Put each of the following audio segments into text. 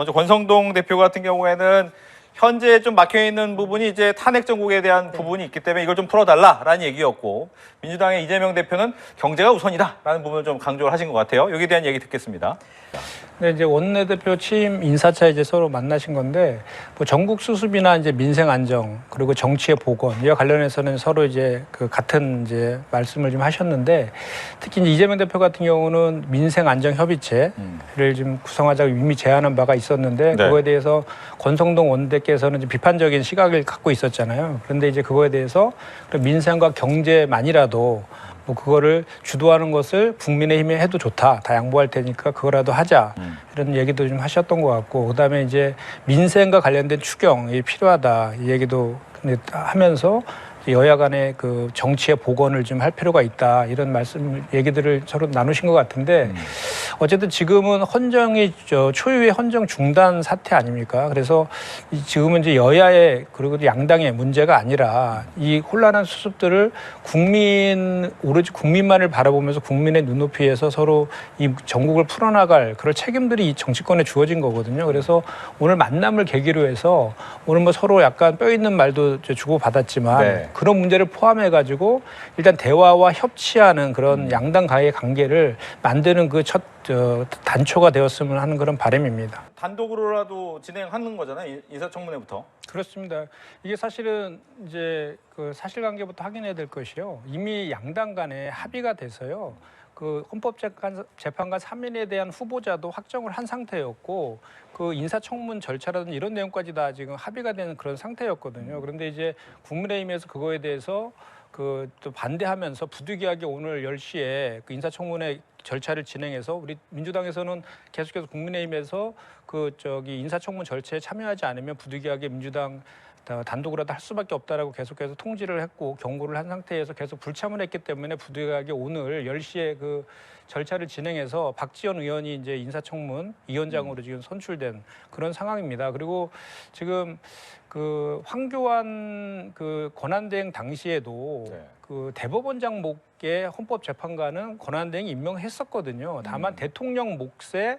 먼저 권성동 대표 같은 경우에는 현재 좀 막혀 있는 부분이 이제 탄핵 정국에 대한 부분이 있기 때문에 이걸 좀 풀어달라라는 얘기였고 민주당의 이재명 대표는 경제가 우선이다라는 부분을 좀 강조를 하신 것 같아요. 여기에 대한 얘기 듣겠습니다. 네, 이제 원내대표 취임 인사차 이제 서로 만나신 건데 뭐 전국 수습이나 이제 민생 안정 그리고 정치의 복원 이와 관련해서는 서로 이제 그 같은 이제 말씀을 좀 하셨는데 특히 이제 이재명 대표 같은 경우는 민생 안정 협의체를 좀 구성하자고 이미 제안한 바가 있었는데 네. 그거에 대해서 권성동 원내께서는 좀 비판적인 시각을 갖고 있었잖아요. 그런데 이제 그거에 대해서 민생과 경제만이라도 뭐 그거를 주도하는 것을 국민의힘이 해도 좋다. 다 양보할 테니까 그거라도 하자. 이런 얘기도 좀 하셨던 것 같고 그다음에 이제 민생과 관련된 추경이 필요하다. 이 얘기도 하면서 여야 간의 그 정치의 복원을 좀 할 필요가 있다. 이런 말씀 얘기들을 서로 나누신 것 같은데 어쨌든 지금은 헌정이 저 초유의 헌정 중단 사태 아닙니까? 그래서 이 지금은 이제 여야의 그리고 양당의 문제가 아니라 이 혼란한 수습들을 국민 오로지 국민만을 바라보면서 국민의 눈높이에서 서로 이 전국을 풀어나갈 그런 책임들이 이 정치권에 주어진 거거든요. 그래서 오늘 만남을 계기로 해서 오늘 뭐 서로 약간 뼈 있는 말도 주고 받았지만 네. 그런 문제를 포함해 가지고 일단 대화와 협치하는 그런 양당 간의 관계를 만드는 그첫 단초가 되었으면 하는 그런 바람입니다. 단독으로라도 진행하는 거잖아요. 인- 인사청문회부터. 그렇습니다. 그렇습니다. 이게 사실은 이제 그 사실관계부터 확인해야 될 것이요. 이미 양당 간에 합의가 돼서요. 그 헌법재판 재판관 3인에 대한 후보자도 확정을 한 상태였고 그 인사청문 절차라든지 이런 내용까지 다 지금 합의가 되는 그런 상태였거든요. 그런데 이제 국민의힘에서 그거에 대해서 그 또 반대하면서 부득이하게 오늘 10시에 그 인사청문회 절차를 진행해서 우리 민주당에서는 계속해서 국민의힘에서 그 저기 인사청문 절차에 참여하지 않으면 부득이하게 민주당 다- 단독으로도 할 수밖에 없다라고 계속해서 통지를 했고 경고를 한 상태에서 계속 불참을 했기 때문에 부득이하게 오늘 10시에 그 절차를 진행해서 박지원 의원이 이제 인사청문 위원장으로 지금 선출된 그런 상황입니다. 그리고 지금 그 황교안 그 권한대행 당시에도 네. 그 대법원장 목의 헌법재판관은 권한대행이 임명했었거든요. 다만 대통령 몫에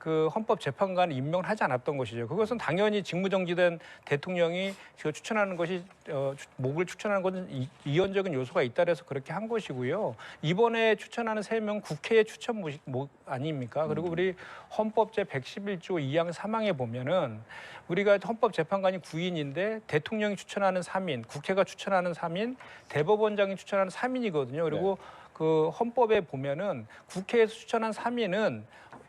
그 헌법재판관을 임명을 하지 않았던 것이죠. 그것은 당연히 직무정지된 대통령이 그 추천하는 것이 어, 추- 목을 추천하는 것은 이- 이원적인 요소가 있다 그래서 그렇게 한 것이고요. 이번에 추천하는 세 명 국회의 추천 목, 목 아닙니까? 그리고 우리 헌법제 111조 2항 3항에 보면은 우리가 헌법재판관이 9인인데 대통령이 추천하는 3인, 국회가 추천하는 3인, 대법원장이 추천하는 3인이거든요. 그리고 그 헌법에 보면은 국회에서 추천한 3인은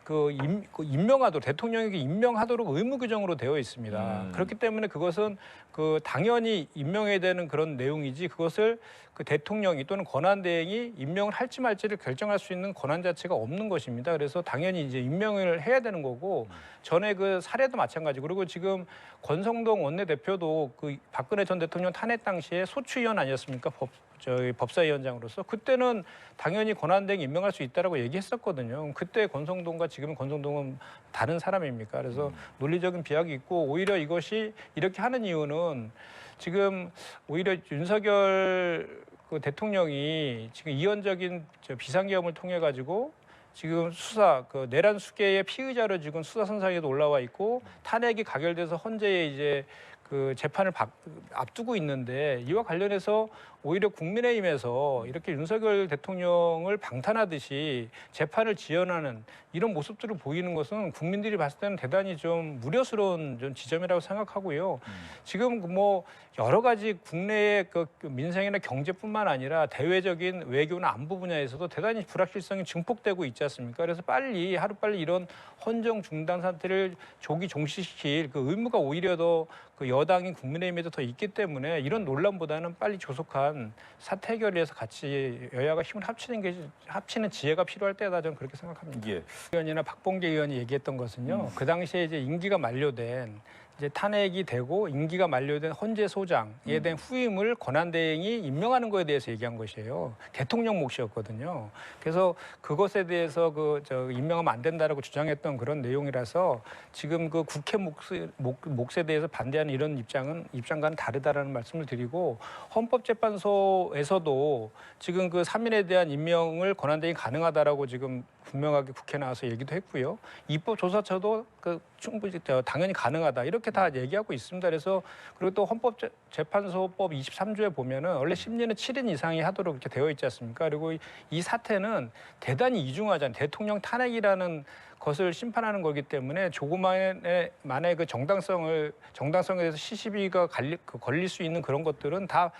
그, 임, 그 임명하도록 대통령에게 임명하도록 의무 규정으로 되어 있습니다. 음. 그렇기 때문에 그것은 그 당연히 임명해야 되는 그런 내용이지 그것을 그 대통령이 또는 권한 대행이 임명을 할지 말지를 결정할 수 있는 권한 자체가 없는 것입니다. 그래서 당연히 이제 임명을 해야 되는 거고 전에 그 사례도 마찬가지. 그리고 지금 권성동 원내대표도 그 박근혜 전 대통령 탄핵 당시에 소추위원 아니었습니까? 법 저희 법사위원장으로서 그때는 당연히 권한대행 임명할 수 있다라고 얘기했었거든요. 그때 권성동과 지금 권성동은 다른 사람입니까? 그래서 논리적인 비약이 있고 오히려 이것이 이렇게 하는 이유는 지금 오히려 윤석열 그 대통령이 지금 이원적인 저 비상계엄을 통해 가지고 지금 수사 그 내란 수계의 피의자로 지금 수사 선상에도 올라와 있고 탄핵이 가결돼서 헌재에 이제 그 재판을 박- 앞두고 있는데 이와 관련해서 오히려 국민의힘에서 이렇게 윤석열 대통령을 방탄하듯이 재판을 지연하는 이런 모습들을 보이는 것은 국민들이 봤을 때는 대단히 좀 우려스러운 좀 지점이라고 생각하고요. 지금 그뭐 여러 가지 국내의 그 민생이나 경제뿐만 아니라 대외적인 외교나 안보 분야에서도 대단히 불확실성이 증폭되고 있지 않습니까? 그래서 빨리 하루 빨리 이런 헌정 중단 사태를 조기 종식시킬 그 의무가 오히려 더 그 여당인 국민의힘에도 더 있기 때문에 이런 논란보다는 빨리 조속한 사태 위해서 같이 여야가 힘을 합치는 게 합치는 지혜가 필요할 때다 저는 그렇게 생각합니다. 예. 의원이나 박봉계 의원이 얘기했던 것은요. 그 당시에 이제 임기가 만료된 이제 탄핵이 되고 임기가 만료된 헌재 소장에 대한 후임을 권한대행이 임명하는 거에 대해서 얘기한 것이에요. 대통령 몫이었거든요. 그래서 그것에 대해서 그 저 임명하면 안 된다라고 주장했던 그런 내용이라서 지금 그 국회 몫, 몫, 몫에 대해서 반대하는 이런 입장은 입장과는 다르다라는 말씀을 드리고 헌법재판소에서도 지금 그 3인에 대한 임명을 권한대행이 가능하다라고 지금 분명하게 국회 나와서 얘기도 했고요. 입법 조사처도 그 충분히 저 당연히 가능하다 이렇게 다 얘기하고 있습니다. 그래서 그리고 또 헌법재판소법 23조에 보면은 원래 심리는 7인 이상이 하도록 이렇게 되어 있지 않습니까? 그리고 이- 이 사태는 대단히 이중하잖아요. 대통령 탄핵이라는 것을 심판하는 거기 때문에 조그만의 만의 그 정당성을 정당성에 대해서 시시비가 갈리, 그 걸릴 수 있는 그런 것들은 다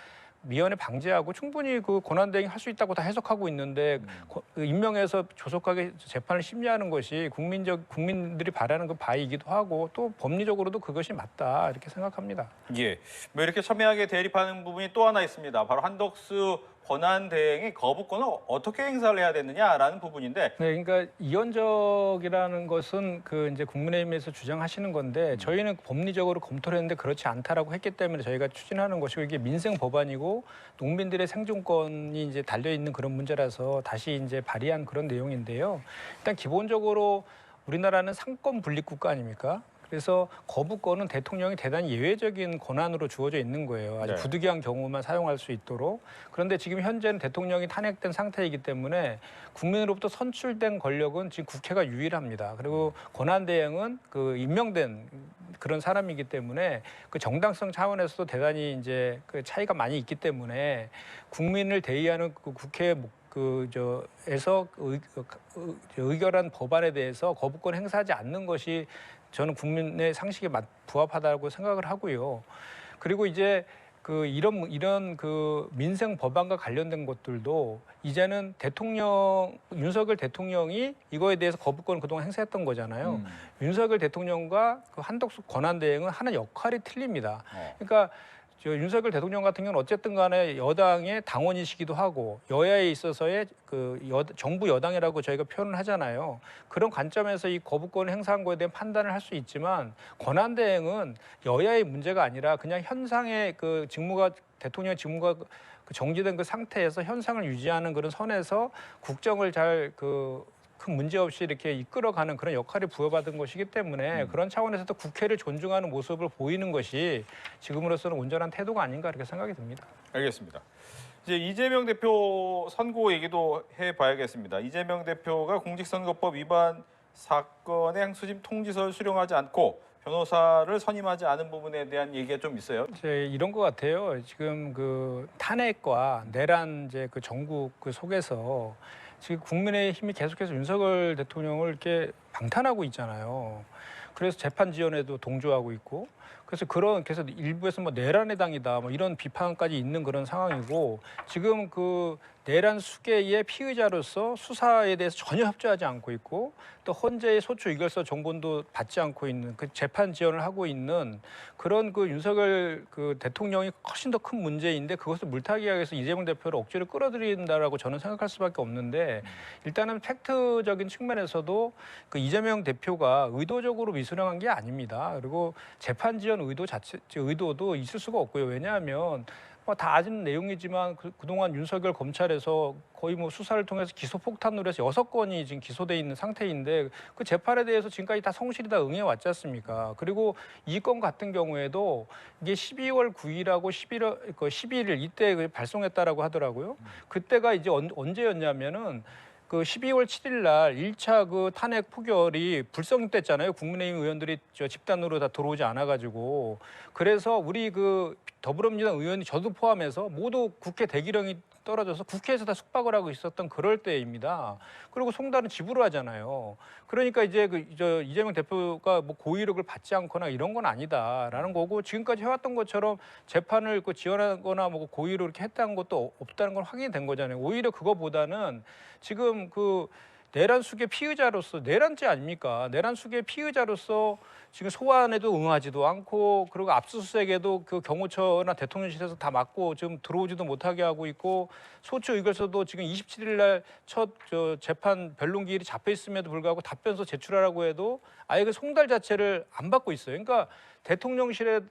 미연에 방지하고 충분히 그 권한 대행 할 수 있다고 다 해석하고 있는데 고- 그 임명해서 조속하게 재판을 심리하는 것이 국민적 국민들이 바라는 그 바이기도 하고 또 법리적으로도 그것이 맞다 이렇게 생각합니다. 예. 뭐 이렇게 첨예하게 대립하는 부분이 또 하나 있습니다. 바로 한덕수 권한 대행이 거부권을 어떻게 행사를 해야 되느냐라는 부분인데 네, 그러니까 이원적이라는 것은 그 이제 국민의힘에서 주장하시는 건데 저희는 법리적으로 검토를 했는데 그렇지 않다라고 했기 때문에 저희가 추진하는 것이고 이게 민생 법안이고 농민들의 생존권이 이제 달려 있는 그런 문제라서 다시 이제 발의한 그런 내용인데요. 일단 기본적으로 우리나라는 상권 분립 국가 아닙니까? 그래서 거부권은 대통령이 대단히 예외적인 권한으로 주어져 있는 거예요. 아주 네. 부득이한 경우만 사용할 수 있도록. 그런데 지금 현재는 대통령이 탄핵된 상태이기 때문에 국민으로부터 선출된 권력은 지금 국회가 유일합니다. 그리고 권한 대행은 그 임명된 그런 사람이기 때문에 그 정당성 차원에서도 대단히 이제 그 차이가 많이 있기 때문에 국민을 대의하는 그 국회 목- 그 저에서 의, 의, 의결한 법안에 대해서 거부권 행사하지 않는 것이 저는 국민의 상식에 맞, 부합하다고 생각을 하고요. 그리고 이제 그 이런 이런 그 민생 법안과 관련된 것들도 이제는 대통령 윤석열 대통령이 이거에 대해서 거부권을 그동안 행사했던 거잖아요. 음. 윤석열 대통령과 그 한덕수 권한 대행은 하는 역할이 틀립니다. 어. 그러니까 저 윤석열 대통령 같은 경우는 어쨌든 간에 여당의 당원이시기도 하고 여야에 있어서의 그 여, 정부 여당이라고 저희가 표현을 하잖아요. 그런 관점에서 이 거부권을 행사한 거에 대한 판단을 할 수 있지만 권한 대행은 여야의 문제가 아니라 그냥 현상의 그 직무가 대통령 직무가 그 정지된 그 상태에서 현상을 유지하는 그런 선에서 국정을 잘그 큰 문제 없이 이렇게 이끌어가는 그런 역할을 부여받은 것이기 때문에 그런 차원에서도 국회를 존중하는 모습을 보이는 것이 지금으로서는 온전한 태도가 아닌가 이렇게 생각이 듭니다. 알겠습니다. 이제 이재명 대표 선고 얘기도 해봐야겠습니다. 이재명 대표가 공직선거법 위반 사건의 항소심 통지서를 수령하지 않고 변호사를 선임하지 않은 부분에 대한 얘기가 좀 있어요. 이제 이런 것 같아요. 지금 그 탄핵과 내란 이제 그 전국 그 속에서 지금 국민의힘이 계속해서 윤석열 대통령을 이렇게 방탄하고 있잖아요. 그래서 재판 지연에도 동조하고 있고 그래서 그런 그래서 일부에서 뭐 내란의 당이다 뭐 이런 비판까지 있는 그런 상황이고 지금 그 내란 수계의 피의자로서 수사에 대해서 전혀 협조하지 않고 있고 또 헌재의 소추 의결서 정본도 받지 않고 있는 그 재판 지연을 하고 있는 그런 그 윤석열 그 대통령이 훨씬 더 큰 문제인데 그것을 물타기하기 위해서 이재명 대표를 억지로 끌어들인다라고 저는 생각할 수밖에 없는데 일단은 팩트적인 측면에서도 그 이재명 대표가 의도적으로 미수령한 게 아닙니다. 그리고 재판 지연 의도 자체 의도도 있을 수가 없고요. 왜냐하면 뭐다 아는 내용이지만 그, 그동안 윤석열 검찰에서 거의 뭐 수사를 통해서 기소 폭탄으로 해서 여섯 건이 지금 기소돼 있는 상태인데 그 재판에 대해서 지금까지 다 성실히 다 응해 왔지 않습니까? 그리고 이 건 같은 경우에도 이게 12월 9일하고 11월 그 11일 이때 그 발송했다라고 하더라고요. 그때가 이제 언, 언제였냐면은 그 12월 7일 날 1차 그 탄핵 포결이 불성됐잖아요. 국민의힘 의원들이 저 집단으로 다 들어오지 않아 가지고 그래서 우리 그 더불어민주당 의원이 저도 포함해서 모두 국회 대기령이 떨어져서 국회에서 다 숙박을 하고 있었던 그럴 때입니다. 그리고 송달은 집으로 하잖아요. 그러니까 이제 그 저 이재명 대표가 뭐 고의력을 받지 않거나 이런 건 아니다라는 거고 지금까지 해왔던 것처럼 재판을 그 지원하거나 뭐 고의로 이렇게 했다는 것도 없다는 건 확인이 된 거잖아요. 오히려 그거보다는 지금 그 내란 수계 피의자로서 내란죄 아닙니까? 내란 수계 피의자로서 지금 소환에도 응하지도 않고 그리고 압수수색에도 그 경호처나 대통령실에서 다 막고 지금 들어오지도 못하게 하고 있고 소추 의결서도 지금 27일 날 첫 저 재판 변론 기일이 잡혀 있음에도 불구하고 답변서 제출하라고 해도 아예 그 송달 자체를 안 받고 있어요. 그러니까 대통령실의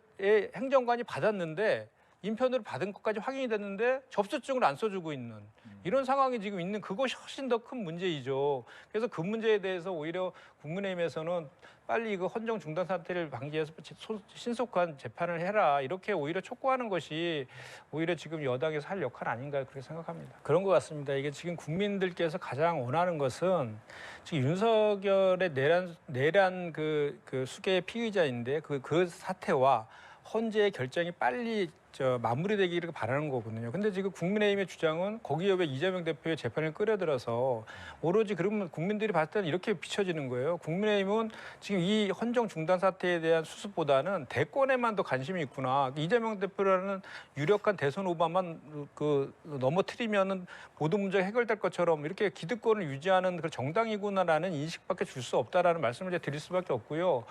행정관이 받았는데 인편으로 받은 것까지 확인이 됐는데 접수증을 안 써주고 있는 이런 상황이 지금 있는 그것이 훨씬 더 큰 문제이죠. 그래서 그 문제에 대해서 오히려 국민의힘에서는 빨리 그 헌정 중단 사태를 방지해서 소- 신속한 재판을 해라 이렇게 오히려 촉구하는 것이 오히려 지금 여당에서 할 역할 아닌가 그렇게 생각합니다. 그런 것 같습니다. 이게 지금 국민들께서 가장 원하는 것은 지금 윤석열의 내란 내란 그, 그 수계 피의자인데 그, 그 사태와 헌재의 결정이 빨리 저 마무리되기를 바라는 거거든요. 근데 지금 국민의힘의 주장은 거기에 왜 이재명 대표의 재판을 끌어들여서 오로지 그러면 국민들이 봤을 때는 이렇게 비춰지는 거예요. 국민의힘은 지금 이 헌정 중단 사태에 대한 수습보다는 대권에만 더 관심이 있구나. 이재명 대표라는 유력한 대선 후보만 그 넘어뜨리면은 모든 문제가 해결될 것처럼 이렇게 기득권을 유지하는 그 정당이구나라는 인식밖에 줄 수 없다라는 말씀을 제가 드릴 수밖에 없고요.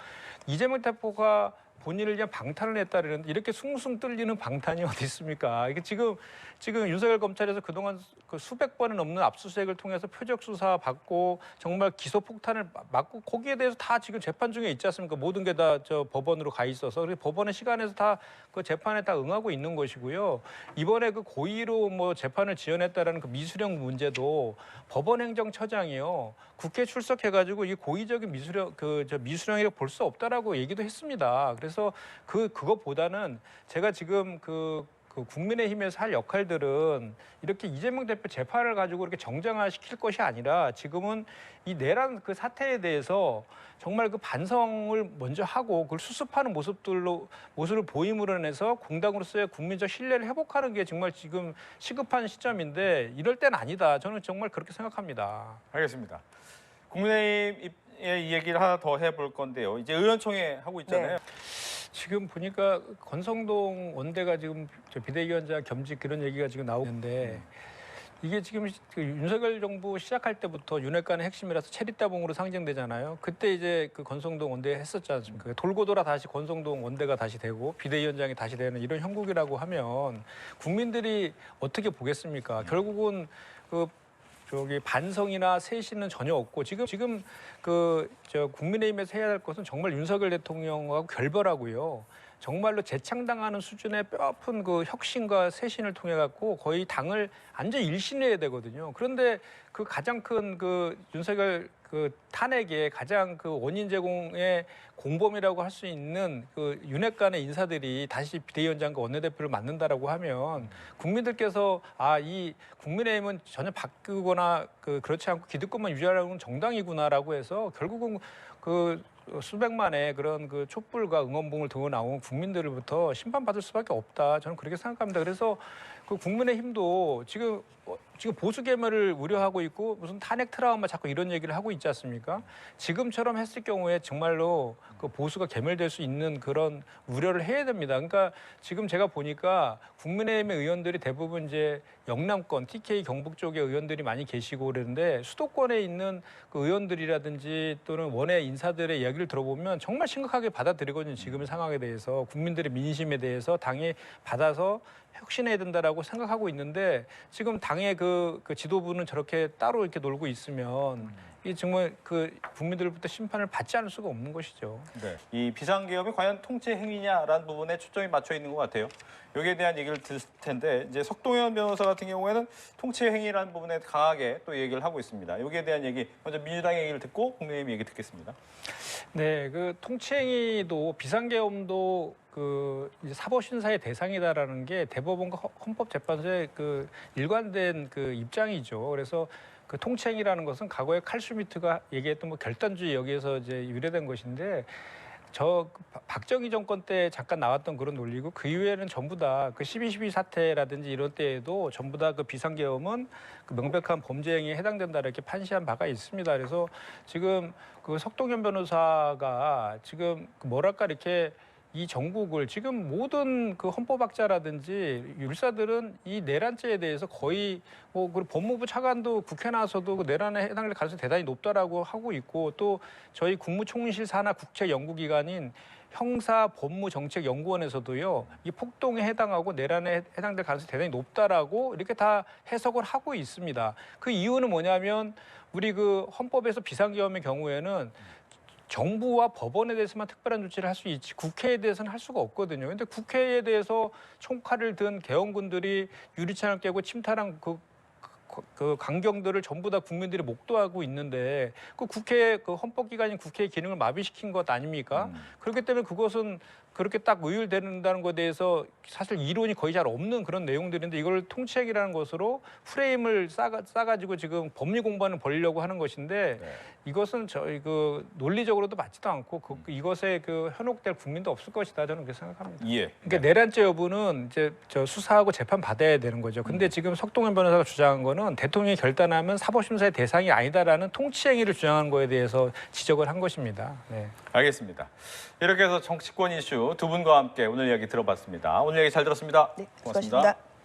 이재명 대표가 본인을 그냥 방탄을 했다 그러는데 이렇게 숭숭 뚫리는 방탄이 어디 있습니까? 이게 지금 지금 윤석열 검찰에서 그동안 그 수백 번에 넘는 압수수색을 통해서 표적 수사 받고 정말 기소 폭탄을 맞고 거기에 대해서 다 지금 재판 중에 있지 않습니까? 모든 게 다 저 법원으로 가 있어서 그래서 법원의 시간에서 다 그 재판에 다 응하고 있는 것이고요. 이번에 그 고의로 뭐 재판을 지연했다라는 그 미수령 문제도 법원 행정처장이요 국회 출석해가지고 이 고의적인 미수령 그저 미수령이라고 볼 수 없다라고 얘기도 했습니다. 그래서 그 그것보다는 제가 지금 그 그 국민의힘에서 할 역할들은 이렇게 이재명 대표 재판을 가지고 이렇게 정쟁화시킬 것이 아니라 지금은 이 내란 그 사태에 대해서 정말 그 반성을 먼저 하고 그걸 수습하는 모습들로 모습을 보임으로 인해서 공당으로서의 국민적 신뢰를 회복하는 게 정말 지금 시급한 시점인데 이럴 땐 아니다. 저는 정말 그렇게 생각합니다. 알겠습니다. 국민의힘의 이 얘기를 하나 더 해볼 건데요. 이제 의원총회 하고 있잖아요. 지금 보니까 권성동 원대가 지금 저 비대위원장 겸직 그런 얘기가 지금 나오는데 이게 지금 그 윤석열 정부 시작할 때부터 윤핵관의 핵심이라서 체리따봉으로 상징되잖아요. 그때 이제 그 권성동 원대 했었지 않습니까? 돌고 돌아 다시 권성동 원대가 다시 되고 비대위원장이 다시 되는 이런 형국이라고 하면 국민들이 어떻게 보겠습니까? 결국은 그 저기 반성이나 쇄신은 전혀 없고 지금 지금 그 저 국민의힘에서 해야 할 것은 정말 윤석열 대통령하고 결별하고요. 정말로 재창당하는 수준의 뼈아픈 그 혁신과 쇄신을 통해 갖고 거의 당을 완전 일신해야 되거든요. 그런데 그 가장 큰 그 윤석열 그 탄핵의 가장 그 원인 제공의 공범이라고 할 수 있는 그 윤핵관의 인사들이 다시 비대위원장과 원내대표를 맡는다라고 하면 국민들께서 아 이 국민의힘은 전혀 바꾸거나 그 그렇지 않고 기득권만 유지하려는 정당이구나라고 해서 결국은 그 수백만의 그런 그 촛불과 응원봉을 들고 나온 국민들로부터 심판받을 수밖에 없다. 저는 그렇게 생각합니다. 그래서 그 국민의힘도 지금 어, 지금 보수 개멸을 우려하고 있고 무슨 탄핵 트라우마 자꾸 이런 얘기를 하고 있지 않습니까? 지금처럼 했을 경우에 정말로 그 보수가 개멸될 수 있는 그런 우려를 해야 됩니다. 그러니까 지금 제가 보니까 국민의힘의 의원들이 대부분 이제 영남권, TK 경북 쪽의 의원들이 많이 계시고 그러는데 수도권에 있는 그 의원들이라든지 또는 원외 인사들의 이야기를 들어보면 정말 심각하게 받아들이거든요. 지금의 상황에 대해서 국민들의 민심에 대해서 당이 받아서 혁신해야 된다라고 생각하고 있는데 지금 당의 그, 그 지도부는 저렇게 따로 이렇게 놀고 있으면 이 정말 그 국민들부터 심판을 받지 않을 수가 없는 것이죠. 네. 이 비상계엄이 과연 통치 행위냐라는 부분에 초점이 맞춰 있는 것 같아요. 여기에 대한 얘기를 들을 텐데 이제 석동현 변호사 같은 경우에는 통치 행위라는 부분에 강하게 또 얘기를 하고 있습니다. 여기에 대한 얘기 먼저 민주당의 얘기를 듣고 국민의힘 얘기 듣겠습니다. 네, 그 통치 행위도 비상계엄도 그 이제 사법심사의 대상이다라는 게 대법원과 헌- 헌법재판소의 그 일관된 그 입장이죠. 그래서 그 통치행위라는 것은 과거에 칼슈미트가 얘기했던 뭐 결단주의 여기에서 이제 유래된 것인데 박- 박정희 정권 때 잠깐 나왔던 그런 논리고 그 이후에는 전부 다 그 12.12 사태라든지 이런 때에도 전부 다 그 비상계엄은 그 명백한 범죄 행위에 해당된다 이렇게 판시한 바가 있습니다. 그래서 지금 그 석동현 변호사가 지금 그 뭐랄까 이렇게 이 전국을 지금 모든 그 헌법학자라든지 율사들은 이 내란죄에 대해서 거의 뭐 그리고 법무부 차관도 국회 나와서도 그 내란에 해당될 가능성이 대단히 높다라고 하고 있고 또 저희 국무총리실 산하 국책 연구기관인 형사 법무 정책 연구원에서도요 이 폭동에 해당하고 내란에 해당될 가능성이 대단히 높다라고 이렇게 다 해석을 하고 있습니다. 그 이유는 뭐냐면 우리 그 헌법에서 비상계엄의 경우에는 정부와 법원에 대해서만 특별한 조치를 할 수 있지 국회에 대해서는 할 수가 없거든요. 근데 국회에 대해서 총칼을 든 개헌군들이 유리창을 깨고 침탈한 그, 그, 그 강경들을 전부 다 국민들이 목도하고 있는데 그 국회 그 헌법기관인 국회의 기능을 마비시킨 것 아닙니까? 음. 그렇기 때문에 그것은 그렇게 딱 의율된다는 것에 대해서 사실 이론이 거의 잘 없는 그런 내용들인데 이걸 통치행위라는 것으로 프레임을 싸가, 싸가지고 지금 법리 공부하는 벌이려고 하는 것인데 네. 이것은 저희 그 논리적으로도 맞지도 않고 그, 이것에 그 현혹될 국민도 없을 것이다 저는 그렇게 생각합니다. 예. 그러니까 내란죄 여부는 이제 저 수사하고 재판 받아야 되는 거죠. 근데 지금 석동현 변호사가 주장한 거는 대통령이 결단하면 사법심사의 대상이 아니다라는 통치행위를 주장한 거에 대해서 지적을 한 것입니다. 네. 알겠습니다. 이렇게 해서 정치권 이슈 두 분과 함께 오늘 이야기 들어봤습니다. 오늘 이야기 잘 들었습니다. 네, 고맙습니다. 수고하셨습니다.